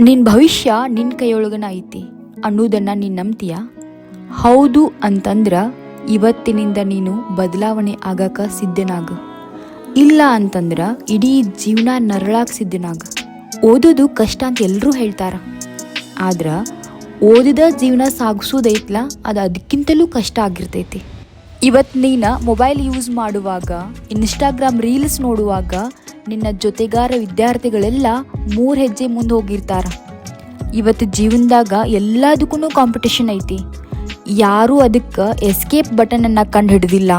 ನಿನ್ನ ಭವಿಷ್ಯ ನಿನ್ನ ಕೈಯೊಳಗನ ಐತಿ ಅನ್ನೋದನ್ನು ನೀನು ನಂಬ್ತೀಯ? ಹೌದು ಅಂತಂದ್ರೆ ಇವತ್ತಿನಿಂದ ನೀನು ಬದಲಾವಣೆ ಆಗಕ್ಕೆ ಸಿದ್ಧನಾಗ. ಇಲ್ಲ ಅಂತಂದ್ರೆ ಇಡೀ ಜೀವನ ನರಳಾಕ ಸಿದ್ಧನಾಗ. ಓದೋದು ಕಷ್ಟ ಅಂತ ಎಲ್ಲರೂ ಹೇಳ್ತಾರ. ಆದ್ರೆ ಓದಿದ ಜೀವನ ಸಾಗಿಸೋದೈತ್ಲ, ಅದು ಅದಕ್ಕಿಂತಲೂ ಕಷ್ಟ ಆಗಿರ್ತೈತಿ. ಇವತ್ತು ನೀನು ಮೊಬೈಲ್ ಯೂಸ್ ಮಾಡುವಾಗ ಇನ್ಸ್ಟಾಗ್ರಾಮ್ ರೀಲ್ಸ್ ನೋಡುವಾಗ ನಿನ್ನ ಜೊತೆಗಾರ ವಿದ್ಯಾರ್ಥಿಗಳೆಲ್ಲ ಮೂರು ಹೆಜ್ಜೆ ಮುಂದೆ ಹೋಗಿರ್ತಾರ. ಇವತ್ತು ಜೀವನದಾಗ ಎಲ್ಲದಕ್ಕೂ ಕಾಂಪಿಟೇಷನ್ ಐತಿ. ಯಾರೂ ಅದಕ್ಕೆ ಎಸ್ಕೇಪ್ ಬಟನನ್ನು ಕಂಡು ಹಿಡಿದಿಲ್ಲ.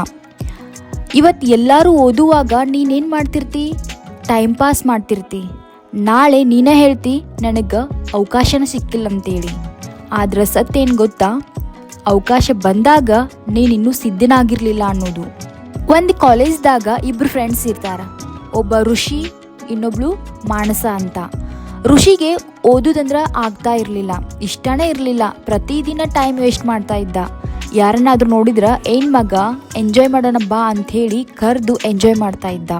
ಇವತ್ತು ಎಲ್ಲರೂ ಓದುವಾಗ ನೀನೇನು ಮಾಡ್ತಿರ್ತಿ? Time pass ಮಾಡ್ತಿರ್ತಿ. ನಾಳೆ ನೀನೇ ಹೇಳ್ತಿ, ನನಗೆ ಅವಕಾಶನ ಸಿಕ್ಕಿಲ್ಲ ಅಂತೇಳಿ ಆದ್ರೆ ಏನು ಗೊತ್ತಾ? ಅವಕಾಶ ಬಂದಾಗ ನೀನಿನ್ನೂ ಸಿದ್ಧನಾಗಿರ್ಲಿಲ್ಲ ಅನ್ನೋದು. ಒಂದು ಕಾಲೇಜ್ದಾಗ ಇಬ್ರು ಫ್ರೆಂಡ್ಸ್ ಇರ್ತಾರ. ಒಬ್ಬ ಋಷಿ, ಇನ್ನೊಬ್ಳು ಮಾನಸ ಅಂತ. ಋಷಿಗೆ ಓದುದಂದ್ರ ಆಗ್ತಾ ಇರಲಿಲ್ಲ. ಇಷ್ಟನೇ ಇರಲಿಲ್ಲ. ಪ್ರತಿದಿನ ಟೈಮ್ ವೇಸ್ಟ್ ಮಾಡ್ತಾ ಇದ್ದ. ಯಾರನ್ನಾದ್ರೂ ನೋಡಿದ್ರ, ಏನ್ ಮಗ ಎಂಜಾಯ್ ಮಾಡೋಣ ಬಾ ಅಂಥೇಳಿ ಕರೆದು ಎಂಜಾಯ್ ಮಾಡ್ತಾ ಇದ್ದ.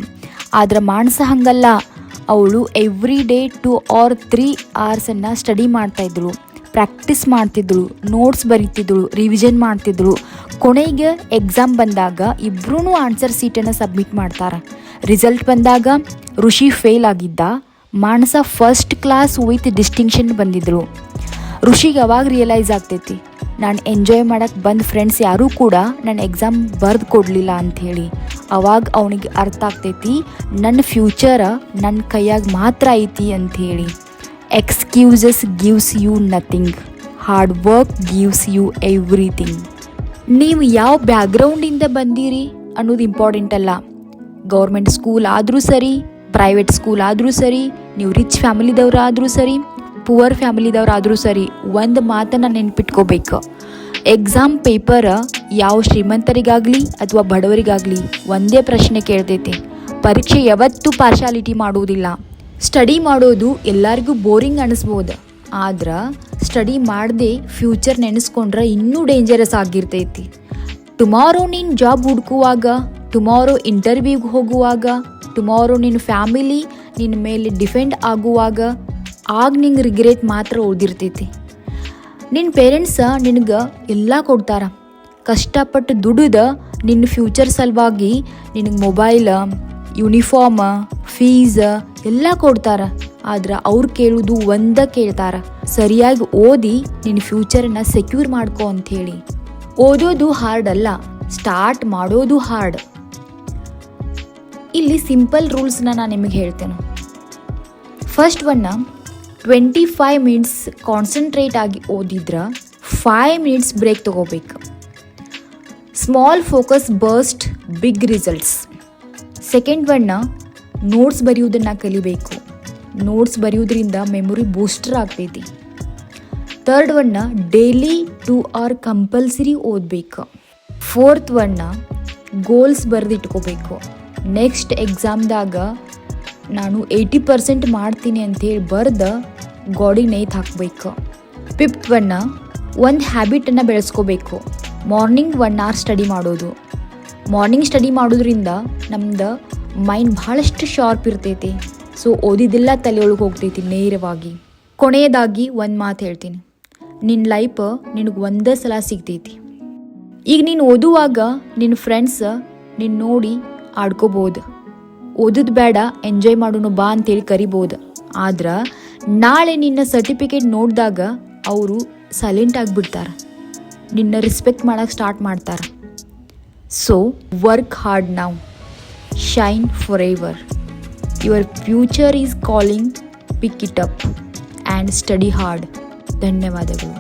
ಆದ್ರೆ ಮಾನಸ ಹಂಗಲ್ಲ. ಅವಳು every day two or three ಅವರ್ಸನ್ನು study ಮಾಡ್ತಾ ಇದ್ಳು. ಪ್ರಾಕ್ಟೀಸ್ ಮಾಡ್ತಿದ್ದಳು ನೋಟ್ಸ್ ಬರೀತಿದ್ದಳು ರಿವಿಷನ್ ಮಾಡ್ತಿದ್ದಳು ಕೊನೆಗೆ ಎಕ್ಸಾಮ್ ಬಂದಾಗ ಇಬ್ಬರೂ ಆನ್ಸರ್ ಸೀಟನ್ನು ಸಬ್ಮಿಟ್ ಮಾಡ್ತಾರೆ. ರಿಸಲ್ಟ್ ಬಂದಾಗ ಋಷಿ ಫೇಲ್ ಆಗಿದ್ದ, Manasa first class with distinction ಬಂದಿದ್ರು ಋಷಿಗೆ ಅವಾಗ ರಿಯಲೈಸ್ ಆಗ್ತೈತಿ? ನಾನು ಎಂಜಾಯ್ ಮಾಡಕ್ಕೆ ಬಂದ ಫ್ರೆಂಡ್ಸ್ ಯಾರೂ ಕೂಡ ನನ್ನ ಎಕ್ಸಾಮ್ ಬರ್ದು ಕೊಡಲಿಲ್ಲ ಅಂಥೇಳಿ ಅವಾಗ ಅವನಿಗೆ ಅರ್ಥ ಆಗ್ತೈತಿ ನನ್ನ ಫ್ಯೂಚರ ನನ್ನ ಕೈಯಾಗ ಮಾತ್ರ ಐತಿ ಅಂಥೇಳಿ excuses gives you nothing hard work gives you everything ನೀವು ಯಾವ ಬ್ಯಾಕ್ಗ್ರೌಂಡಿಂದ ಬಂದೀರಿ ಅನ್ನೋದು ಇಂಪಾರ್ಟೆಂಟ್ ಅಲ್ಲ. ಗೌರ್ಮೆಂಟ್ ಸ್ಕೂಲ್ ಆದರೂ ಸರಿ ಪ್ರೈವೇಟ್ ಸ್ಕೂಲ್ ಆದರೂ ಸರಿ, ನೀವು ರಿಚ್ ಫ್ಯಾಮಿಲಿದವರಾದರೂ ಸರಿ ಪುವರ್ ಫ್ಯಾಮಿಲಿದವರಾದರೂ ಸರಿ, ಒಂದು ಮಾತನ್ನು ನೆನ್ಪಿಟ್ಕೋಬೇಕು. ಎಕ್ಸಾಮ್ ಪೇಪರ್ ಯಾವ ಶ್ರೀಮಂತರಿಗಾಗಲಿ ಅಥವಾ ಬಡವರಿಗಾಗಲಿ ಒಂದೇ ಪ್ರಶ್ನೆ ಕೇಳ್ತೈತಿ. ಪರೀಕ್ಷೆ ಯಾವತ್ತೂ ಪಾರ್ಶಾಲಿಟಿ ಮಾಡುವುದಿಲ್ಲ. ಸ್ಟಡಿ ಮಾಡೋದು ಎಲ್ಲರಿಗೂ ಬೋರಿಂಗ್ ಅನಿಸ್ಬೋದು. ಆದ್ರೆ ಸ್ಟಡಿ ಮಾಡದೆ ಫ್ಯೂಚರ್ ನೆನೆಸ್ಕೊಂಡ್ರೆ ಇನ್ನೂ ಡೇಂಜರಸ್ ಆಗಿರ್ತೈತಿ. ಟುಮಾರೋ ನೀನು ಜಾಬ್ ಹುಡುಕುವಾಗ ಟುಮಾರೋ ಇಂಟರ್ವ್ಯೂಗೆ ಹೋಗುವಾಗ ಟುಮಾರೋ ನಿನ್ನ ಫ್ಯಾಮಿಲಿ ನಿನ್ನ ಮೇಲೆ ಡಿಫೆಂಡ್ ಆಗುವಾಗ, ಆಗ ನಿಂಗೆ ರಿಗ್ರೆಟ್ ಮಾತ್ರ ಉಳಿದಿರ್ತೈತಿ. ನಿನ್ನ ಪೇರೆಂಟ್ಸ ನಿನಗೆ ಎಲ್ಲ ಕೊಡ್ತಾರ. ಕಷ್ಟಪಟ್ಟು ದುಡಿದ ನಿನ್ನ ಫ್ಯೂಚರ್ ಸಲುವಾಗಿ ನಿನಗೆ ಮೊಬೈಲ ಯೂನಿಫಾರ್ಮ್ ಫೀಸ್ ಎಲ್ಲ ಕೊಡ್ತಾರ. ಆದ್ರೆ ಅವ್ರು ಕೇಳೋದು ಒಂದ ಕೇಳ್ತಾರ. ಸರಿಯಾಗಿ ಓದಿ ನಿನ್ನ ಫ್ಯೂಚರನ್ನ ಸೆಕ್ಯೂರ್ ಮಾಡ್ಕೋ ಅಂಥೇಳಿ. ಓದೋದು ಹಾರ್ಡ್ ಅಲ್ಲ ಸ್ಟಾರ್ಟ್ ಮಾಡೋದು ಹಾರ್ಡ್ ಇಲ್ಲಿ ಸಿಂಪಲ್ ರೂಲ್ಸ್ನ ನಾನು ನಿಮಗೆ ಹೇಳ್ತೇನೆ. ಫಸ್ಟ್ ಒನ್ನ ಟ್ವೆಂಟಿ ಫೈವ್ ಮಿನಿಟ್ಸ್ ಕಾನ್ಸಂಟ್ರೇಟ್ ಆಗಿ ಓದಿದ್ರೆ ಫೈವ್ ಮಿನಿಟ್ಸ್ ಬ್ರೇಕ್ ತಗೋಬೇಕು. Small focus burst big results second ಒನ್ನ notes ಬರೆಯುವುದನ್ನು ಕಲಿಬೇಕು. ನೋಟ್ಸ್ ಬರೆಯೋದ್ರಿಂದ ಮೆಮೊರಿ ಬೂಸ್ಟರ್ ಆಗ್ತೈತಿ. ಥರ್ಡ್ ಒನ್ನ ಡೈಲಿ ಟು ಆರ್ ಕಂಪಲ್ಸರಿ ಓದಬೇಕು. ಫೋರ್ತ್ ಒನ್ನ ಗೋಲ್ಸ್ ಬರೆದಿಟ್ಕೋಬೇಕು. ನೆಕ್ಸ್ಟ್ ಎಕ್ಸಾಮ್ದಾಗ ನಾನು ಏಯ್ಟಿ ಪರ್ಸೆಂಟ್ ಮಾಡ್ತೀನಿ ಅಂತೇಳಿ ಬರೆದು ಗಾಡಿ ನೇಯ್ತು ಹಾಕಬೇಕು. ಫಿಫ್ತ್ ಒನ್ನ ಒಂದು ಹ್ಯಾಬಿಟನ್ನು ಬೆಳೆಸ್ಕೋಬೇಕು. ಮಾರ್ನಿಂಗ್ ಒನ್ ಅವರ್ ಸ್ಟಡಿ ಮಾಡೋದು. ಮಾರ್ನಿಂಗ್ ಸ್ಟಡಿ ಮಾಡೋದ್ರಿಂದ ನಮ್ದು ಮೈಂಡ್ ಭಾಳಷ್ಟು ಶಾರ್ಪ್ ಇರ್ತೈತಿ. ಸೊ ಓದಿದ್ದಿಲ್ಲ ತಲೆಯೊಳಗೆ ಹೋಗ್ತೈತಿ ನೇರವಾಗಿ. ಕೊನೆಯದಾಗಿ ಒಂದು ಮಾತು ಹೇಳ್ತೀನಿ. ನಿನ್ನ ಲೈಫ್ ನಿನಗೆ ಒಂದೇ ಸಲ ಸಿಗ್ತೈತಿ. ಈಗ ನೀನು ಓದುವಾಗ ನಿನ್ನ ಫ್ರೆಂಡ್ಸ್ ನಿನ್ನ ನೋಡಿ ಆಡ್ಕೋಬೋದು. ಓದೋದು ಬೇಡ ಎಂಜಾಯ್ ಮಾಡೋನು ಬಾ ಅಂತೇಳಿ ಕರಿಬೋದು. ಆದ್ರೆ ನಾಳೆ ನಿನ್ನ ಸರ್ಟಿಫಿಕೇಟ್ ನೋಡಿದಾಗ ಅವರು ಸೈಲೆಂಟ್ ಆಗಿಬಿಡ್ತಾರೆ. ನಿನ್ನ ರೆಸ್ಪೆಕ್ಟ್ ಮಾಡೋಕ್ಕೆ ಸ್ಟಾರ್ಟ್ ಮಾಡ್ತಾರೆ. ಸೊ ವರ್ಕ್ ಹಾರ್ಡ್ ನಾವು shine forever your future is calling pick it up and study hard ಧನ್ಯವಾದಗಳು